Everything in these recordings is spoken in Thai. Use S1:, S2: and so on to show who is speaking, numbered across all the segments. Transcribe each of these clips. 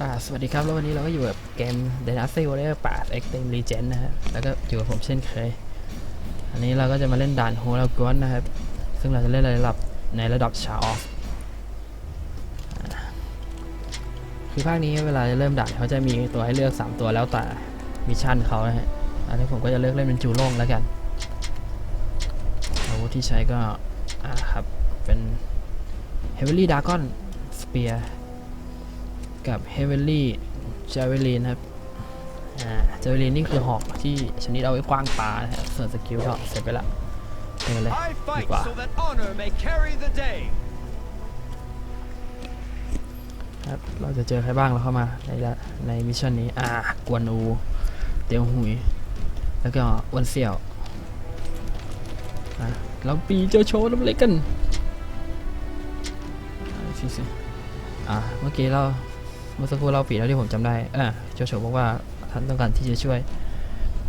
S1: อ่าสวัสดีครับ แล้ววันนี้เราก็อยู่กับเกม Dynasty Warrior 8 Extreme Legend นะฮะ แล้วก็อยู่กับผมเช่นเคย อันนี้เราก็จะมาเล่นด่านโฮลกวนนะครับ ซึ่งเราจะเล่นระดับในระดับชาออฟคือภาคนี้เวลาจะเริ่มด่านเขาจะมีตัวให้เลือก 3 ตัวแล้วแต่มิชชั่นเขานะฮะ อันนี้ผมก็จะเลือกเล่นเป็นจูโล่งแล้วกัน อาวุธที่ใช้ก็ อ่าครับ เป็น Heavily Dragon Spear กับ Heavily Javelin ครับอ่า Javelin นี่คือหอกที่ชนิดเอาไว้คว้างปลานะครับส่วนสกิลก็เสร็จไปละเดินเลย
S2: I fight
S1: Wow.
S2: so that honor may carry the day.
S1: ครับเราจะเจอใครบ้างเราเข้ามาในละในมิชชั่นนี้ อ่ากวนอูเตียวหุย แล้วก็อ้วันเสี่ยวอะเราปีเจ้าโชว์น้ำเล็กกันอ่าสิสิอ่าเมื่อกี้เรา เมื่อสักครู่เราปีแล้วที่ผมจำได้อ่าเจ้าโชว์บอกว่าท่านต้องการที่จะช่วย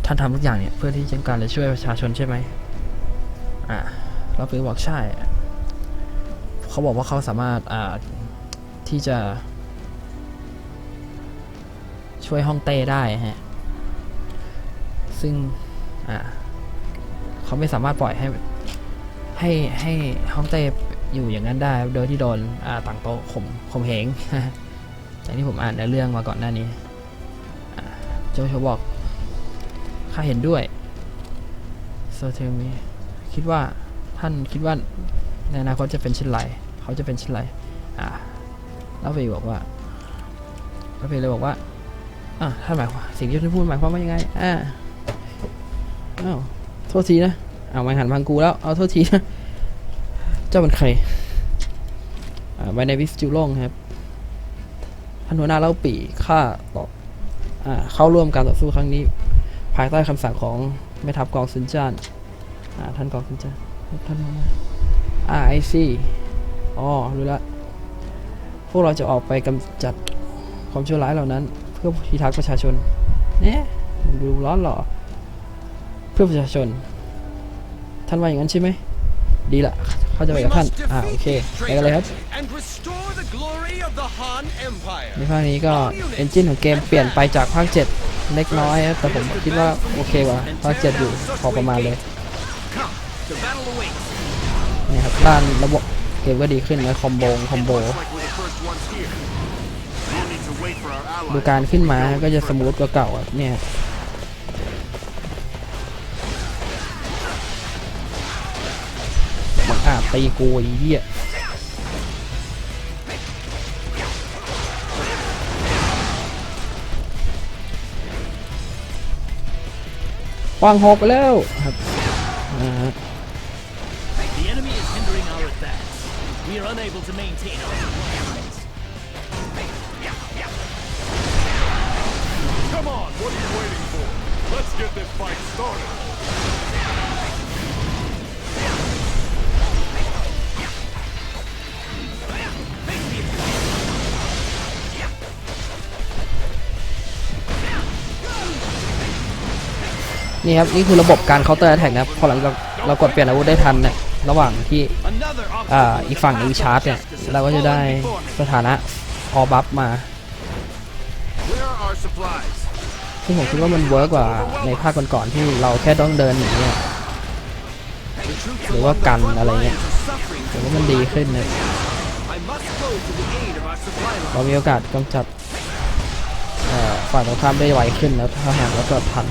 S1: ท่านทำทุกอย่างเนี่ยเพื่อที่จะการจะช่วยประชาชนใช่ไหมอ่าเราปีบอกใช่ เขาบอกว่าเขาสามารถอ่าที่จะ ช่วยฮ่องเต้ได้ฮะ ซึ่งอ่าเขาไม่สามารถปล่อยให้ให้ให้ฮ่องเต้อยู่อย่างนั้นได้ โดยที่โดนอ่าต่างโต๊ะข่มข่มเหงางที่ผมอ่านในเรื่องมาก่อนหน้านี้อ่าโจโฉบอกข้าเห็นด้วยโซเทมีคิดว่าท่านคิดว่าในอนาคตจะเป็นเช่นไรเขาจะเป็นเช่นไรอ่าแล้วเฟยบอกว่าแล้วเฟยเลยบอกว่าอ่าท่านหมายความสิ่งที่ท่านพูดหมายความว่ายังไงอ่าอ้าวโทษทีนะเอาไม่หันพังกูแล้วเอาโทษทีนะเจ้าเป็นใครอ่าไวในวิสจูโล่งครับ ท่านหัวหน้าเล่าปีข้าต่อเข้าร่วมการต่อสู้ครั้งนี้ ภายใต้คำสั่งของแม่ทัพกองซุนจานท่านกองซุนจานท่านหัวหน้าอ่าไอซี่อ๋อรู้ละพวกเราจะออกไปกำจัดความชั่วร้ายเหล่านั้น เพื่อพิทักษ์ประชาชนเนี่ยดูร้อนหรอ เพื่อประชาชน ท่านว่าอย่างนั้นใช่ไหม ดีละเขาจะไป
S2: We
S1: กับท่าน
S2: must
S1: อ่าโอเค
S2: defeat
S1: ไป
S2: these
S1: กันเลยครับ
S2: traitors and restore the glory of the Han Empire.
S1: ในภาคนี้ก็เอนจินของเกมเปลี่ยนไปจากภาค 7 เล็กน้อยครับแต่ผมคิดว่าโอเคกว่าภาค 7 อยู่พอประมาณเลย
S2: Come, the battle awaits.
S1: นี่ครับด้านระบบเกมก็ดีขึ้นนะคอมโบคอมโบ
S3: Looks like we're the first ones here. No need to wait for our
S1: ดู
S3: allies.
S1: การขึ้นมาก็จะสมูทกว่าเก่าอะเนี่ย ตีกูไอ้เหี้ยวางหอกไปแล้วครับอ่าฮะ
S4: The enemy is hindering our advance. We are unable to maintain our supply lines.
S3: Come on, what are you waiting for? Let's get this fight started.
S1: นี่ครับนี่คือระบบการเคาน์เตอร์แท็กนะครับพอหลังจากเรากดเปลี่ยนอาวุธได้ทันเนี่ยระหว่างที่อ่าอีกฝั่งนึงชาร์จเนี่ยเราก็จะได้สถานะออบัฟมาซึ่งผมคิดว่ามันเวิร์กกว่าในภาคก่อนๆที่เราแค่ต้องเดินหนีเนี่ยหรือว่ากันอะไรเงี้ยผมว่ามันดีขึ้นนะเรามีโอกาสกำจัดฝ่ายตรงข้ามได้ไวขึ้นแล้วถ้าหากเราเกิดทัน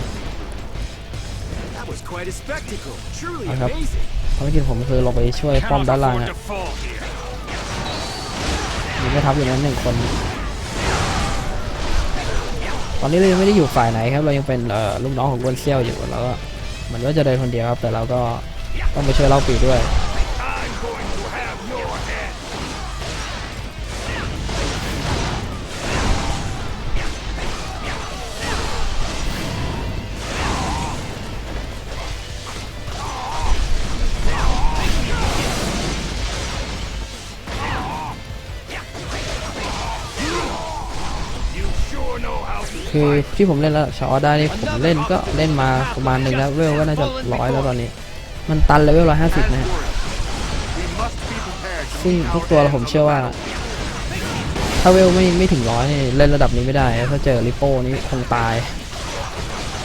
S2: That was quite a spectacle. Truly
S1: I have-
S2: amazing.
S1: ภารกิจผมคือลงไปช่วยป้อม
S3: Cannot
S1: ด้านล่าง
S3: afford
S1: อะ
S3: to fall here.
S1: มีแม่ทัพอยู่นั้นหนึ่งคน ตอนนี้เรายังไม่ได้อยู่ฝ่ายไหนครับ เรายังเป็นเอ่อลูกน้องของกวนเซียวอยู่แล้วก็เหมันว่าจะเดินคนเดียวครับ แต่เราก็ต้องไปช่วยเล่าปีด้วย คือที่ผมเล่นแล้วชอได้นี่ผมเล่นก็เล่นมาประมาณหนึ่งแล้วเวลก็น่าจะร้อยแล้วตอนนี้ มันตันเลเวลร้อยห้าสิบนะฮะ
S3: We must be prepared to
S1: ซึ่ง
S3: meet
S1: ทุก
S3: our
S1: ตัว
S3: end
S1: ผม
S3: of
S1: เชื่อ
S3: the
S1: ว่า
S3: battle.
S1: ถ้าถ้าเวลไม่ไม่ถึงร้อยนี่เล่นระดับนี้ไม่ได้ ถ้าเจอริโป้นี่คงตาย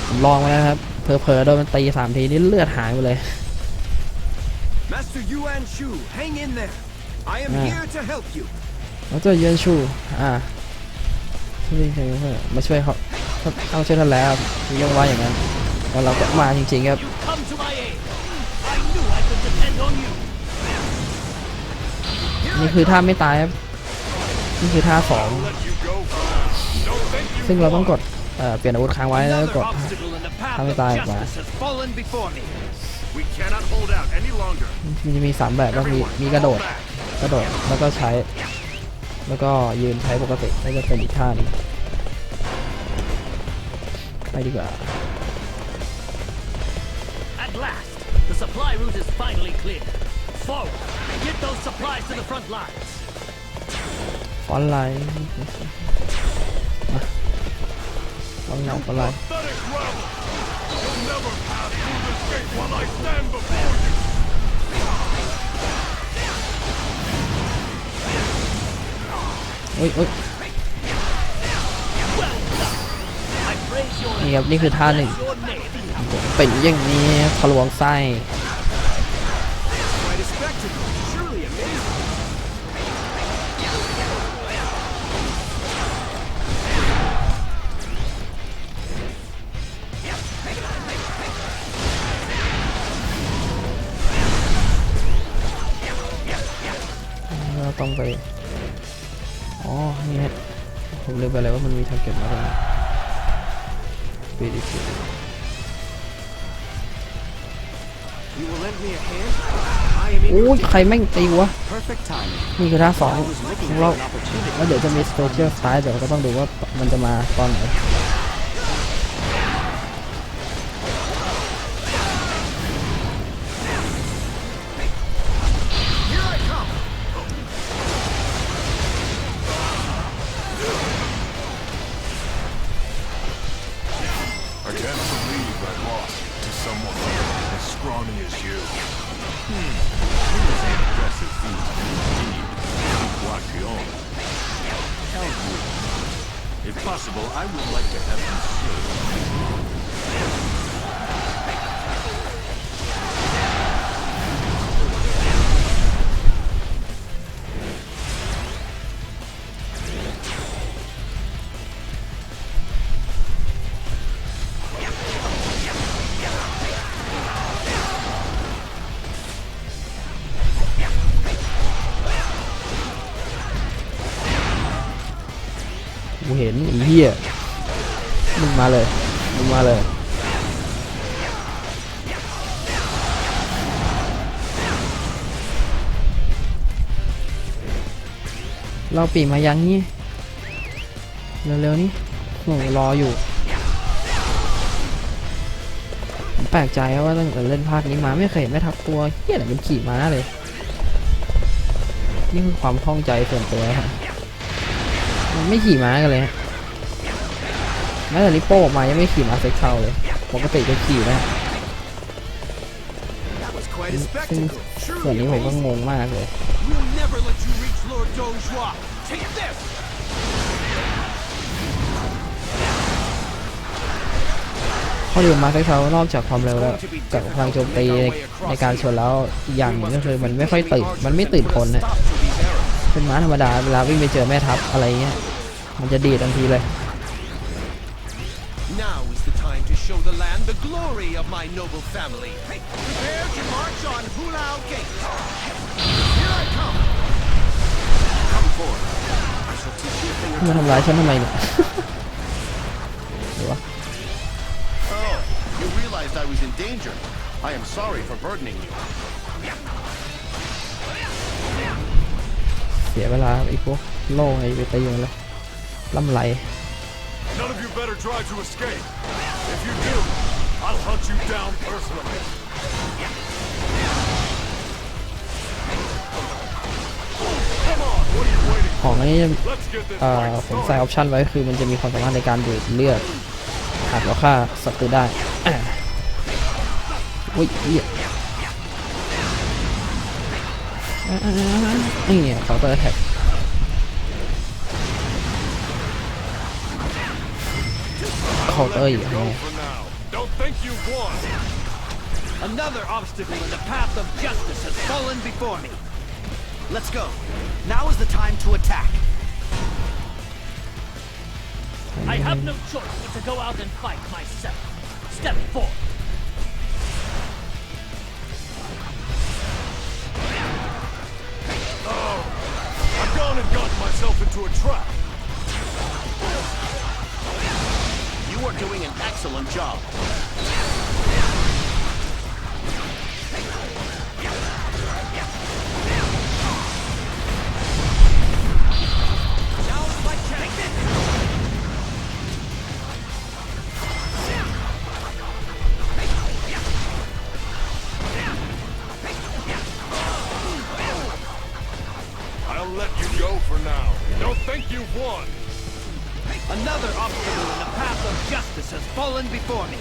S1: ผมลองมาแล้วครับเพอเพอๆโดนมันตีสามทีนี่เลือดหายไปเลย
S2: Master Yuan Shu, hang in there. I am
S1: Ah.
S2: here to help you.
S1: แล้วเจอเยนชูอ่า ช่วยช่วยเพื่อนมาช่วยเขาเขาเอาช่วยท่านแล้วมีเรื่องว่าอย่างนั้นแล้วเราก็มาจริงๆครับ
S4: You come to my aid. I knew I could depend on you.
S1: นี่คือท่าไม่ตายครับนี่คือท่าสอง
S3: Let you go for now. Don't think you
S1: ซึ่งเราต้องกดเอ่อเปลี่ยนอาวุธค้างไว้แล้วก็
S2: Another
S1: กด
S2: obstacle in the path
S1: How many
S2: of
S1: times,
S2: justice has fallen before me.
S3: We cannot hold out any longer.
S1: มันจะมีสามแบบก็มี
S3: Everyone,
S1: มีกระโด
S3: fall
S1: ด
S3: back.
S1: กระโดดแล้วก็ใช้ แล้วก็ยืนใช้ปกติแล้วก็เป็นอีกท่าหนึงไปดีกว่า
S4: At last, the supply route is finally clear. Forward. Get those supplies to the front lines.
S1: ฟอนต์ไลน์มาฟอนต์ไลน์ฟอนต์ไลน์
S3: Pathetic rebel! You'll never pass through this gate while I stand before you!
S1: โอ้ยโอ้ยนี่ครับนี่คือท่าหนึ่งเป็นอย่างนี้ทะลวงไส้ต้องไป อ๋อนี่ฮะผมลืมไปเลยว่ามันมีทาร์เก็ตมาตรงนี้ปีดิฟิ
S2: You will lend me a hand? I am
S1: โอ้
S2: eager
S1: ย
S2: to
S1: ใครแม่งตีวะ
S2: perfect timing.
S1: นี่คือท่าสอง
S2: I was
S1: ข
S2: looking
S1: อง
S2: for
S1: เรา
S2: an opportunity.
S1: แล้วเดี๋ยวจะมีสเปเชียลสไตล์เดี๋ยวเราก็ต้องดูว่ามันจะมาตอนไหน
S3: if possible, I would like to have him served.
S1: ปีมายังนี่เร็วๆนี่โอ้รออยู่ผมแปลกใจว่าตั้งแต่เล่นภาคนี้มาไม่เคยเห็นแม่ทัพตัวเฮี้ยไหนเป็นขี่ม้าเลยนี่คือความคล่องใจส่วนตัวฮะมันไม่ขี่ม้ากันเลยแม้แต่ลิปโป้ออกมายังไม่ขี่ม้าเซ็กเทาเลยปกติจะขี่นะซึ่งส่วนนี้ผมก็งงมากเลย
S2: We'll never let you reach Lord Dojua. Take this!
S1: ข้อดีของมาร์คเทานอกจากความเร็วแล้วกับพลังโจมตีในในการชนแล้วอีกอย่างหนึ่งก็คือมันไม่ค่อยตื่นมันไม่ตื่นคนนะ
S2: Stop to these errors.
S1: เป็นม้าธรรมดาเวลาวิ่งไปเจอแม่ทัพอะไรเงี้ยมันจะดีดทันทีเลย
S2: Now is the time to show the land the glory of my noble family. Prepare to march on Hulao Gate. Here I come. Come forward.
S1: มันทำร้ายฉันทำไมเนี่ยหรือวะ
S3: Oh, you realized I was in danger. I am sorry for burdening you.
S1: เสียเวลาไอ้พวกโล่ไอ้ไปตีมันแล้วล่ำไร
S3: None of you better try to escape. If you do, I'll hunt you down personally.
S1: ของนี้ผมใส่ออปชันไว้คือมันจะมีความสามารถในการดูดเลือดหากเราฆ่าศัตรูได้อุ้ยเหี้ยนี่เนี่ยเขาเตอร์แท็กเขาเตอร์อยู่
S2: ไง Let's go. Now is the time to attack.
S4: I have no choice but to go out and fight myself. Step forward.
S3: Oh, I've gone and gotten myself into a trap.
S2: You are doing an excellent job. Before me.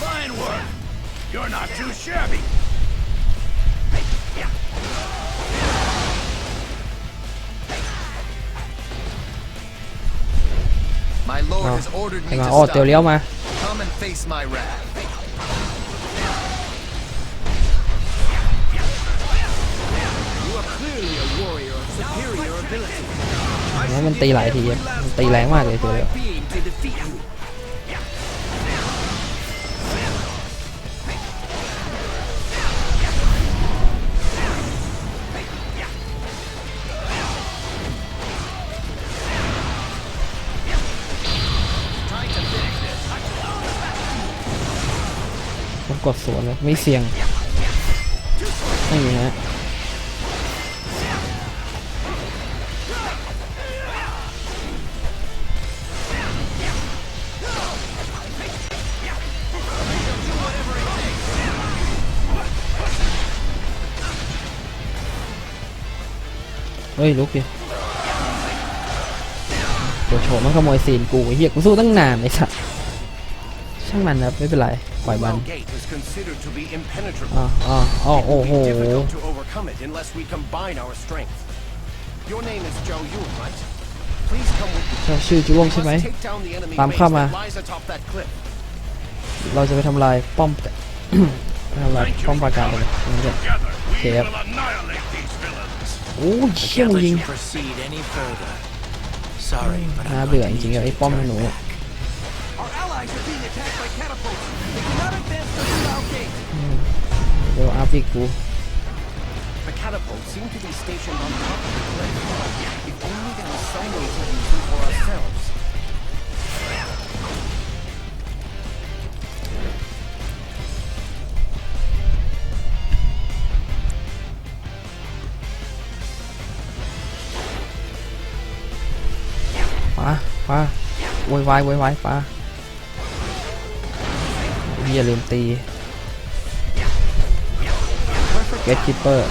S2: Fine work. You're not too shabby. My lord
S1: Oh.
S2: has ordered
S1: ให้
S2: me
S1: มา
S2: to
S1: โอ้เตียว
S2: stop.
S1: เลี้ยวมา
S2: Come and face my wrath.
S1: มันตีหลายทีมันตีแรงมากเลยตัวเดียวผมกดสวนเลยไม่เสี่ยง เฮ้ยลุกดิตัวโฉมมันขโมยซีนกูไอ้เฮียกูสู้ตั้งนานไอ้สัสช่างมันนะไม่เป็นไรปล่อยมัน
S2: Hulao Gate is considered to be impenetrable.
S1: อ๋ออ๋ออ๋อ
S2: It
S1: โอ้
S2: will
S1: โห
S2: be difficult to overcome it unless we combine our strength. Your name is Zhao Yun, right? Please come with me.
S1: เจ้าชื่อจ้วง
S2: We
S1: ใช่ไหม
S2: must take down the enemy
S1: ตาม
S2: base
S1: เข้ามา
S2: that lies atop that cliff.
S1: เราจะไปทำลายป้อมไปทำลายป้อมปราการกันเลยงั้นจะ
S3: Together, we
S1: Yep. โอ้ยเชี่ยมึงยิง
S2: proceed any further. Sorry, but
S1: น่าเบื่อจริงๆอะไอ้ป้อมหนู
S2: Our allies are being attacked by catapults. They cannot advance to Hulao Gate.
S1: เดี๋ยวอาฟิกกู
S2: The catapults seem to be stationed on top of the cliff. If only there was some way to use them for ourselves.
S1: ฟ้าฟ้าโวยวายโวยวายฟ้าอย่าลืมตีเกตคิปเปอร์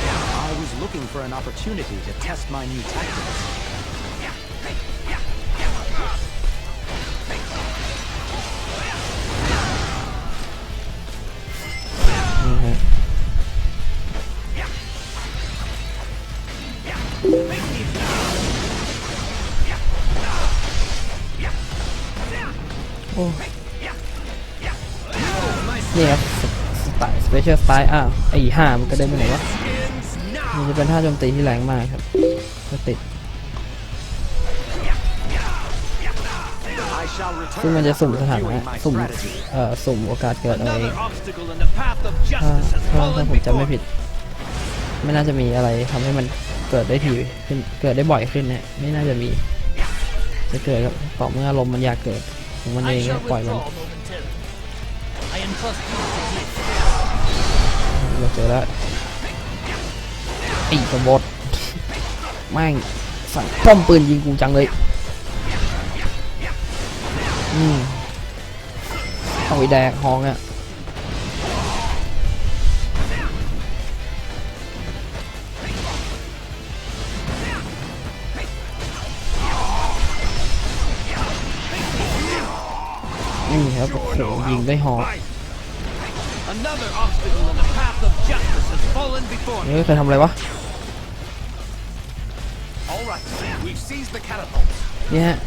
S1: เชียลสไตล์อ้าวไอ้ห่ามันกระเด็นไปไหนวะมันจะเป็นท่าโจมตีที่แรงมากครับก็ติดซึ่งมันจะสุ่มสถานะสุ่มเอ่อสุ่มโอกาสเกิดเอาเองถ้าถ้าผมจำไม่ผิด ไม่น่าจะมีอะไรทำให้มันเกิดได้ทีขึ้นเกิดได้บ่อยขึ้นเนี่ยไม่น่าจะมี จะเกิดก็ต่อเมื่ออารมณ์มันอยากเกิดของมันเองปล่อยมัน เราเจอแล้วไอ้กบฏแม่งสั่งป้อมปืนยิงกูจังเลยอืมเอาไอ้แดกฮองอะนี่ครับโอ้โหยิงได้ฮอง
S2: Another obstacle in the path of justice has fallen before me.
S1: เฮ้ยเคยทำอะไรวะ
S2: All right, Seize the catapults.
S1: เนี่ยฮะ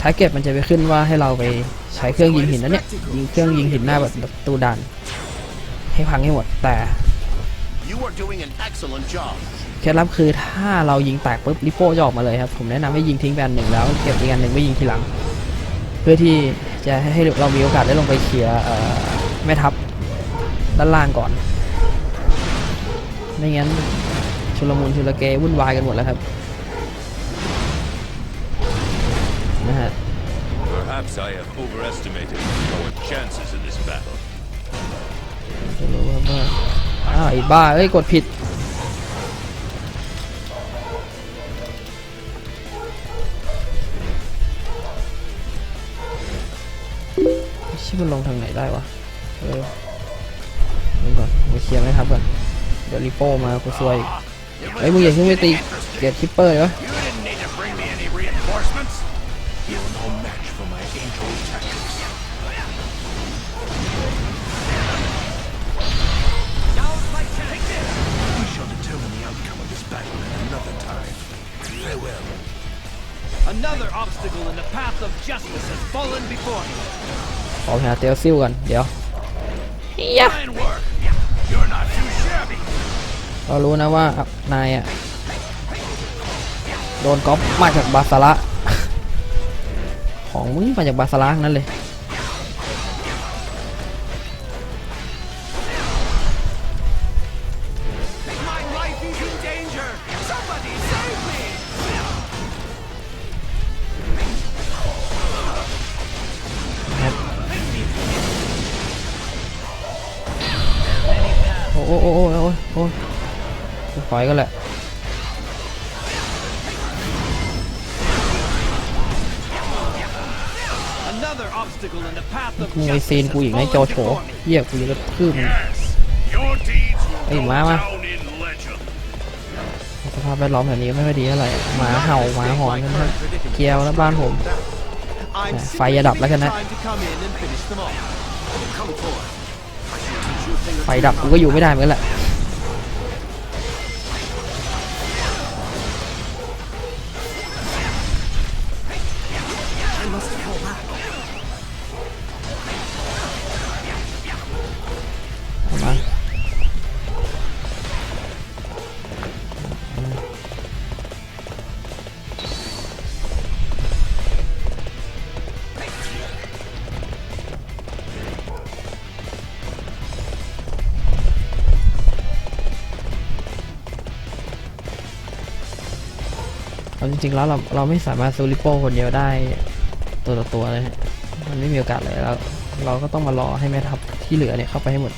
S1: ท้ายเก็บมันจะไปขึ้นว่าให้เราไปใช้เครื่องยิงหินนะเนี่ย ยิงเครื่องยิงหินหน้าแบบประตูด่าน ให้พังให้หมด แต่
S2: You are doing an excellent job.
S1: เคล็ดลับคือถ้าเรายิงแตกปุ๊บลิโป้จะออกมาเลยครับ ผมแนะนำให้ยิงทิ้งไปอันหนึ่งแล้วเก็บอีกอันหนึ่งไว้ยิงทีหลัง เพื่อที่จะให้เรามีโอกาสได้ลงไปเคลียร์เอ่อแม่ทัพ ด้านล่างก่อน ไม่งั้นชุลมุนชุลเกวุ่นวายกันหมดแล้วครับนะฮะ
S3: Perhaps I have overestimated our chances in this battle.
S1: จะรู้ว่าบ้าอ้าวไอ้บ้าเอ้ย กดผิด ชิมันลงทางไหนได้วะ เออ นี่ก่อนมาเคลียร์ไหมครับก่อนเดี๋ยวริโป้มากูซวยอีกเฮ้ยมึงอย่าเพิ่งไปตีเกียร์คิปเปอร์เลยวะ
S2: You didn't need to bring me any reinforcements.
S3: You're no match for my angel tactics.
S2: We shall determine the outcome of this battle at another time. Farewell.
S4: Another obstacle in the path of justice has fallen before me.
S1: ขอไปหาเตลซิลก่อนเดี๋ยว เรารู้นะว่านายอะโดนก๊อปมาจากบาสาระของมึงมาจากบาสาระนั่นเลย ซีนกูอีกนะโจโฉเยี่ยกูจะคืบ
S3: ไอ้ห
S1: มา
S3: มา
S1: สภาพแวดล้อมแบบนี้ไม่ค่อยดีเท่าไหร่หมาเห่าหมาหอนกันนะเกียวแล้วบ้านผม
S2: ไฟจะดับแล้วกันนะ
S1: ไฟดับกูก็อยู่ไม่ได้เหมือนกันแหละ จริงๆแล้วเราเราไม่สามารถซูริโป้คนเดียวได้ตัวต่อตัวเลยมันไม่มีโอกาสเลยแล้วเราก็ต้องมารอให้แม่ทัพที่เหลือเนี่ยเข้าไปให้หมด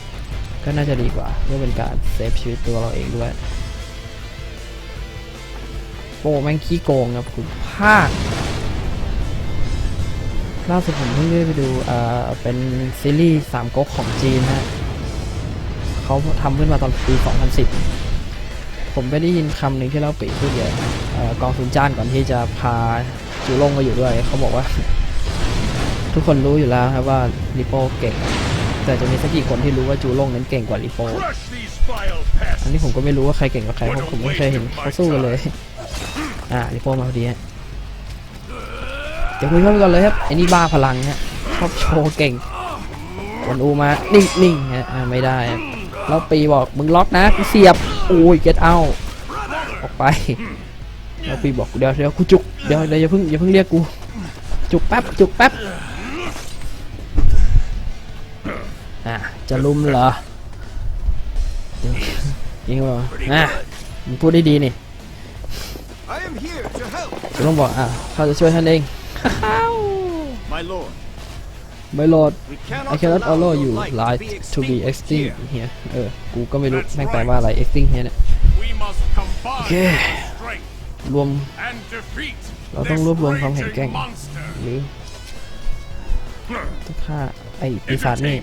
S1: ก็น่าจะดีกว่าเพื่อเป็นการเซฟชีวิตตัวเราเองด้วยโป้แม่งขี้โกงครับคุณภาคล่าสุดผมเพิ่งได้ไปดูเอ่อเป็นซีรีส์สามก๊กของจีนฮะเขาทำขึ้นมาตอนปี 2010 ผมไปได้ยินคำหนึ่งที่เล่าปีพูดเยอะเอ่อกองทุนจ้านก่อนที่จะพาจูลงมาอยู่ด้วย เขาบอกว่า ทุกคนรู้อยู่แล้วครับว่าลิโป้เก่ง แต่จะมีสักกี่คนที่รู้ว่าจูลงนั้นเก่งกว่าลิโป้อันนี้ผมก็ไม่รู้ว่าใครเก่งกว่าใครเพราะผมไม่เคยเห็นเขาสู้กันเลย อ่าลิโป้มาพอดีฮะเดี๋ยวคุยเข้าไปก่อนเลยครับไอ้นี่บ้าพลังฮะชอบโชว์เก่งวันอูมานิ่งนิ่งฮะไม่ได้แล้วปีบอกมึงล็อกนะกูเสียบ อ้ยเก็ตเอาออกไปแล้วปีบอกเดี๋ยวเดี๋ยวกูจุกเดี๋ยวเดี๋ยวอย่าเพิ่งอย่าเพิ่งเรียกกูจุกแป๊บจุกแป๊บอะจะลุมเหรอยิงเหรออะมึงพูดได้ดีนี่
S2: I am here to help.
S1: จะต้องบอกอะเขาจะช่วยท่านเอง
S2: My lord,
S1: ไม่โหลด
S2: we cannot
S1: I cannot allow
S2: the
S1: you
S2: light
S1: light to be extinct
S2: here.
S1: here เออ กูก็ไม่รู้แม่งแปลว่าอะไร extinct here เนี่ย
S3: We must combine
S1: Okay.
S3: strength
S1: รวม
S3: and defeat
S1: เราต้อง
S3: this
S1: รวบรวมความแข็งแกร่ง
S3: raging monster.
S1: หรือจะฆ่าไอ้ปีศาจนี่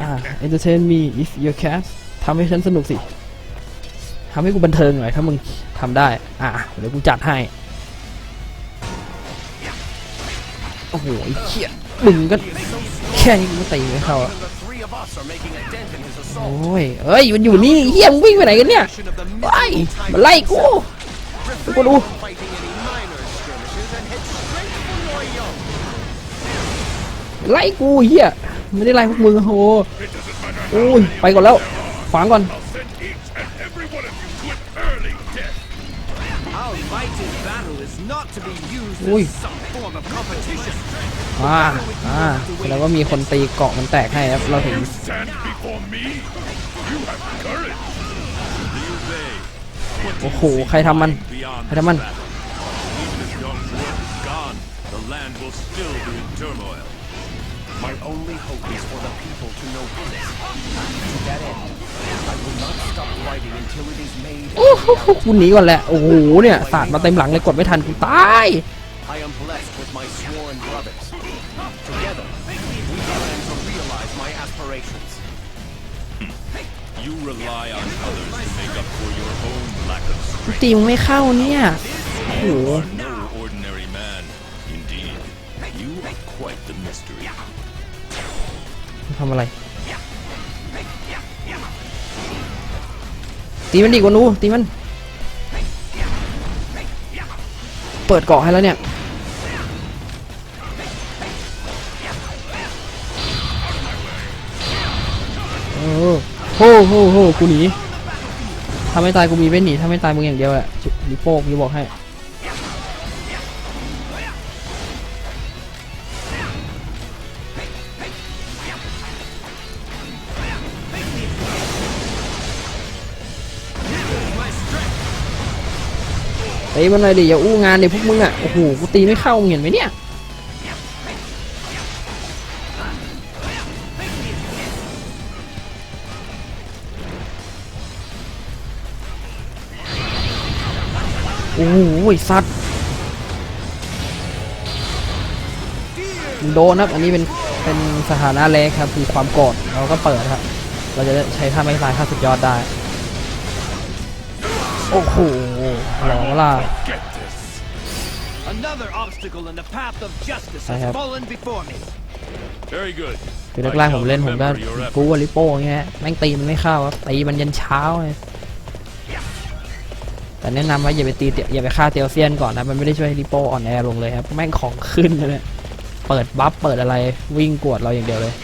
S1: อ่า entertain me if you can ทำให้ฉันสนุกสิทำให้กูบันเทิงหน่อย ถ้ามึงทำได้ อะ เดี๋ยวกูจัดให้ โอ้โหไอ้เขี้ย ดึงก็แค่นี้ก็ตีเขาโอ้ยเอ้ยมันอยู่นี่เฮียมวิ่งไปไหนกันเนี่ยไปมัไล่กู
S2: กูดู
S1: ไล่กูเฮียไม่ได้ไล่พวกมึงโหโอ้ยไปก่อนแล้วขวางก่อน
S2: อุ้ย
S1: อ่าอ่าแสดงว่ามีคนตีเกาะมันแตกให้ครับเราถึง
S3: You stand before me. You have courage. Liu Bei,
S1: โอ้โห ใครทำมัน
S3: beyond
S1: ใครทำมัน
S3: battle. Even if Yongzhou is gone, the land will still be in turmoil.
S2: My only hope is for the people to know peace. To that end, I will not stop fighting until it is made.
S1: โอ้โหกูหนีก่อนแหละ โอ้โห เนี่ย สาดมาเต็มหลังเลยกดไม่ทันกูตาย
S2: I am blessed with my sworn brothers. Together, we plan to realize my aspirations.
S3: You rely on others to make up for your own lack of strength.
S1: ตีมึงไม่เข้าเนี่ยโอ้โห
S3: You are no ordinary man. Indeed, you are quite the mystery.
S1: ทำอะไร ตีมันดีกว่านูตีมัน เปิดเกาะให้แล้วเนี่ย ออโฮ้โฮ้โฮ้กูหนีถ้าไม่ตายกูมีเว้นหนีถ้าไม่ตายมึงอย่างเดียวแหละดิโป้กูบอกให้ตีมันหน่อยดิอย่าอู้งานดิพวกมึงอะโอ้โหกูตีไม่เข้ามึงเห็นไหมเนี่ย อ้โหสัตว์มึงโดนครับอันนี้เป็นเป็นสถานะแรกครับคือความโกรธเราก็เปิดครับ เราจะได้ใช้ท่าไม่ตายค่าสุดยอดได้ โอ้โหหลอกล่ะ
S3: Get this.
S2: Another obstacle in the path of justice
S1: I
S2: has
S1: have-
S2: fallen before me.
S3: Very good.
S1: คือแรกๆผมเล่นผมก็กูวอลิโป้เงี้ยแม่งตีมันไม่เข้าครับตีมันยันเช้าเลย แต่แนะนำว่าอย่าไปตีอย่าไปฆ่าเตียวเซียนก่อนนะมันไม่ได้ช่วยให้ลิโป้อ่อนแอลงเลยครับแม่งของขึ้นเลยเปิดบัฟเปิดอะไรวิ่งกวดเราอย่างเดียวเลย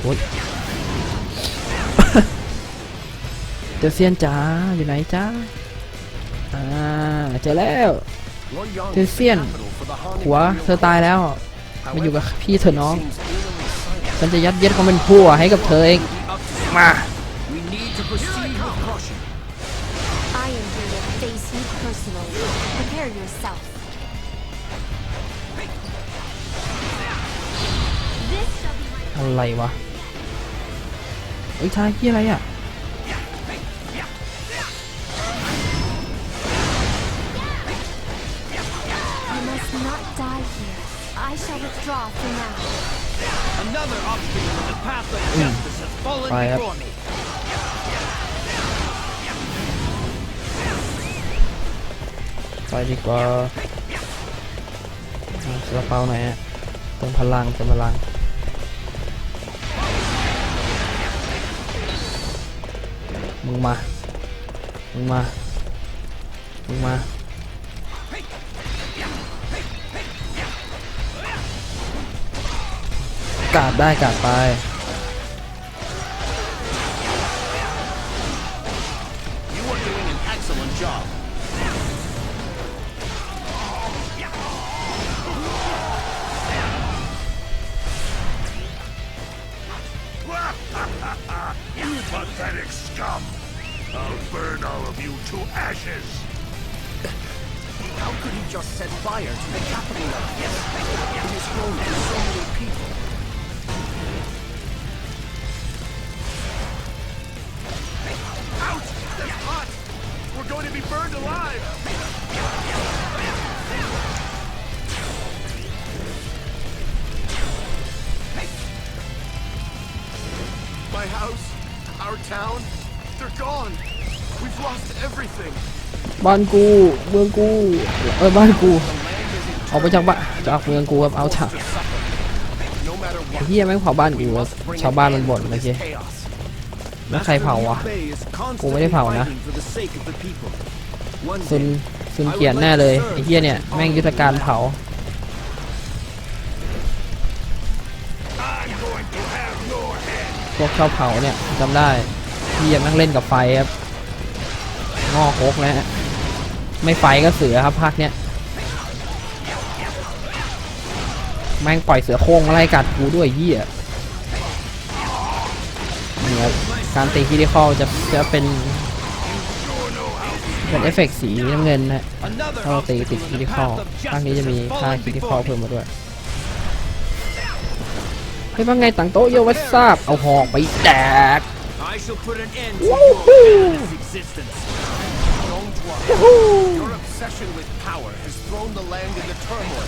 S1: โอ๊ยเตียวเซียนจ๋าอยู่ไหนจ้าอ่าเจอแล้ว
S2: Luoyang
S1: Tiêu
S2: is the
S1: Xian.
S2: capital for the Han
S1: หัวเธอตายแล้ว มาอยู่
S2: However,
S1: กับพี่เธอะน้อง
S2: seems eerily silent.
S1: ฉันจะยัดเยียดความเป็นผัวให้กับเธอเอง
S2: Up to
S1: มา
S2: We need to proceed with caution.
S5: I am here to face you personally. Prepare yourself. This shall be my
S1: อะไรวะไอ้ยทายที่อะไรอะ
S5: I shall withdraw for now.
S2: Another obstacle in the path of justice has fallen
S1: Fire.
S2: before me.
S1: ไปดีกว่าเอากระเป๋าหน่อยฮะเติมพลังเติมพลังมึงมา มึงมา มึงมา กาดได้กาดไป
S2: You are doing an excellent job.
S3: You pathetic scum. I'll burn all of you to ashes.
S2: How could he just set fire to the capital like this? It is home to so
S1: บ้านกู เมืองกู เออบ้านกู ออกไปจากบ้านจากเมืองกูครับเอาจาก
S2: No matter
S1: ไอ้เฮียแม่งเผาบ้านกู
S2: we
S1: ครับ
S2: must bring
S1: ชาวบ้านมันบ่นเมื่อกี้แล้วใครเผาวะ กูไม่ได้เผานะซุนซุนเกียนแน่เลยไอ้เฮียเนี่ยแม่งยุทธการเผาพวกชอบเผาเนี่ยจำได้ที่ยังนั่งเล่นกับไฟครับงอโคกนะฮะ ไม่ไฟก็เสือครับภาคเนี้ยแม่งปล่อยเสือโคร่งมาไล่กัดกูด้วยเหี้ยนี่ครับการตีคิดิคอลจะจะเป็นเป็นเอฟเฟกต์สีน้ำเงินนะฮะถ้าเราตีติดคิดิคอลภาคนี้จะมีค่าคิดิคอลเพิ่มมาด้วยเฮ้ยว่าไงต่างโต๊ะโยวัสทราบเอาหอกไปแดก
S4: I shall put your endless existence.
S2: Your obsession with power has thrown the land into turmoil.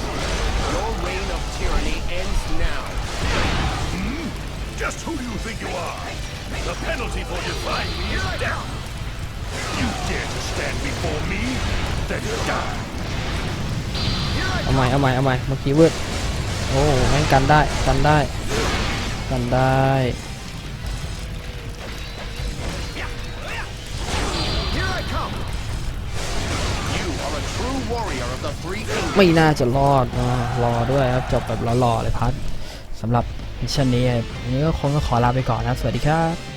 S2: Your reign of tyranny ends now.
S3: Just who do you think you are? The penalty for defying me is death. You dare to stand before me? Then die.
S1: เอาใหม่เอาใหม่เอาใหม่เมื่อกี้เวิร์ดโอ้แม่งกันได้กันได้ กันได้ ไม่น่าจะรอดนะรอด้วยครับจบแบบรอๆเลยพัดสำหรับมิชชั่นนี้วันนี้ก็คงต้องขอลาไปก่อนนะสวัสดีครับ